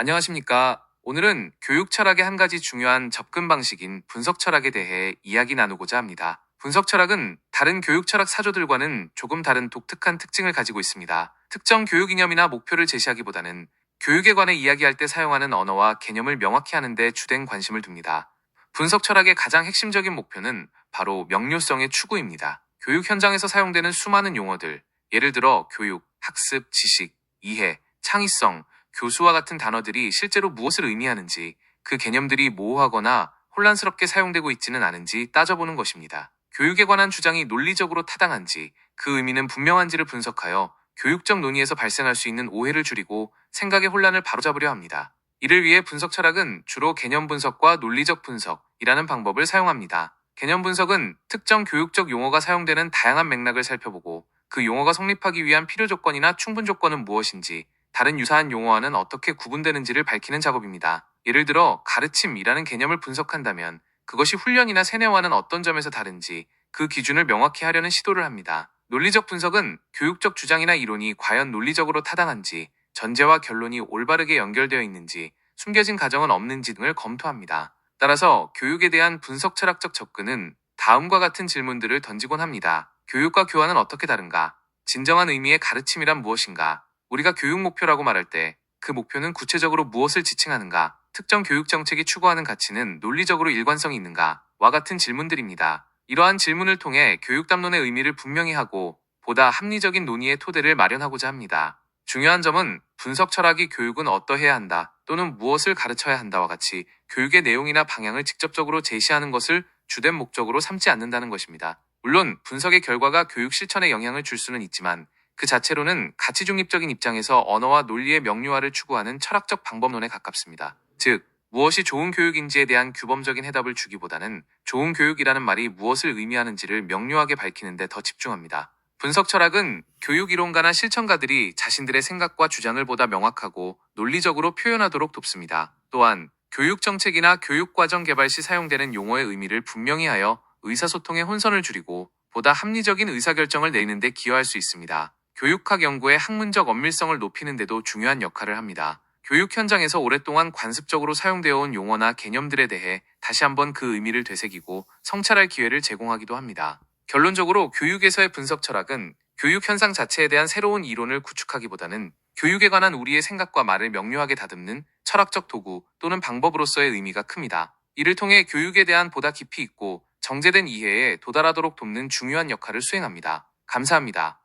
안녕하십니까. 오늘은 교육 철학의 한 가지 중요한 접근 방식인 분석 철학에 대해 이야기 나누고자 합니다. 분석 철학은 다른 교육 철학 사조들과는 조금 다른 독특한 특징을 가지고 있습니다. 특정 교육 이념이나 목표를 제시하기보다는 교육에 관해 이야기할 때 사용하는 언어와 개념을 명확히 하는 데 주된 관심을 둡니다. 분석 철학의 가장 핵심적인 목표는 바로 명료성의 추구입니다. 교육 현장에서 사용되는 수많은 용어들, 예를 들어 교육, 학습, 지식, 이해, 창의성, 교수와 같은 단어들이 실제로 무엇을 의미하는지, 그 개념들이 모호하거나 혼란스럽게 사용되고 있지는 않은지 따져보는 것입니다. 교육에 관한 주장이 논리적으로 타당한지, 그 의미는 분명한지를 분석하여 교육적 논의에서 발생할 수 있는 오해를 줄이고 생각의 혼란을 바로잡으려 합니다. 이를 위해 분석 철학은 주로 개념 분석과 논리적 분석이라는 방법을 사용합니다. 개념 분석은 특정 교육적 용어가 사용되는 다양한 맥락을 살펴보고 그 용어가 성립하기 위한 필요 조건이나 충분 조건은 무엇인지, 다른 유사한 용어와는 어떻게 구분되는지를 밝히는 작업입니다. 예를 들어 가르침이라는 개념을 분석한다면 그것이 훈련이나 세뇌와는 어떤 점에서 다른지 그 기준을 명확히 하려는 시도를 합니다. 논리적 분석은 교육적 주장이나 이론이 과연 논리적으로 타당한지, 전제와 결론이 올바르게 연결되어 있는지, 숨겨진 가정은 없는지 등을 검토합니다. 따라서 교육에 대한 분석 철학적 접근은 다음과 같은 질문들을 던지곤 합니다. 교육과 교환은 어떻게 다른가? 진정한 의미의 가르침이란 무엇인가? 우리가 교육 목표라고 말할 때 그 목표는 구체적으로 무엇을 지칭하는가? 특정 교육 정책이 추구하는 가치는 논리적으로 일관성이 있는가? 와 같은 질문들입니다. 이러한 질문을 통해 교육 담론의 의미를 분명히 하고 보다 합리적인 논의의 토대를 마련하고자 합니다. 중요한 점은 분석 철학이 교육은 어떠해야 한다 또는 무엇을 가르쳐야 한다와 같이 교육의 내용이나 방향을 직접적으로 제시하는 것을 주된 목적으로 삼지 않는다는 것입니다. 물론 분석의 결과가 교육 실천에 영향을 줄 수는 있지만 그 자체로는 가치 중립적인 입장에서 언어와 논리의 명료화를 추구하는 철학적 방법론에 가깝습니다. 즉, 무엇이 좋은 교육인지에 대한 규범적인 해답을 주기보다는 좋은 교육이라는 말이 무엇을 의미하는지를 명료하게 밝히는 데 더 집중합니다. 분석 철학은 교육 이론가나 실천가들이 자신들의 생각과 주장을 보다 명확하고 논리적으로 표현하도록 돕습니다. 또한 교육 정책이나 교육 과정 개발 시 사용되는 용어의 의미를 분명히 하여 의사소통의 혼선을 줄이고 보다 합리적인 의사결정을 내리는 데 기여할 수 있습니다. 교육학 연구의 학문적 엄밀성을 높이는 데도 중요한 역할을 합니다. 교육 현장에서 오랫동안 관습적으로 사용되어 온 용어나 개념들에 대해 다시 한번 그 의미를 되새기고 성찰할 기회를 제공하기도 합니다. 결론적으로 교육에서의 분석 철학은 교육 현상 자체에 대한 새로운 이론을 구축하기보다는 교육에 관한 우리의 생각과 말을 명료하게 다듬는 철학적 도구 또는 방법으로서의 의미가 큽니다. 이를 통해 교육에 대한 보다 깊이 있고 정제된 이해에 도달하도록 돕는 중요한 역할을 수행합니다. 감사합니다.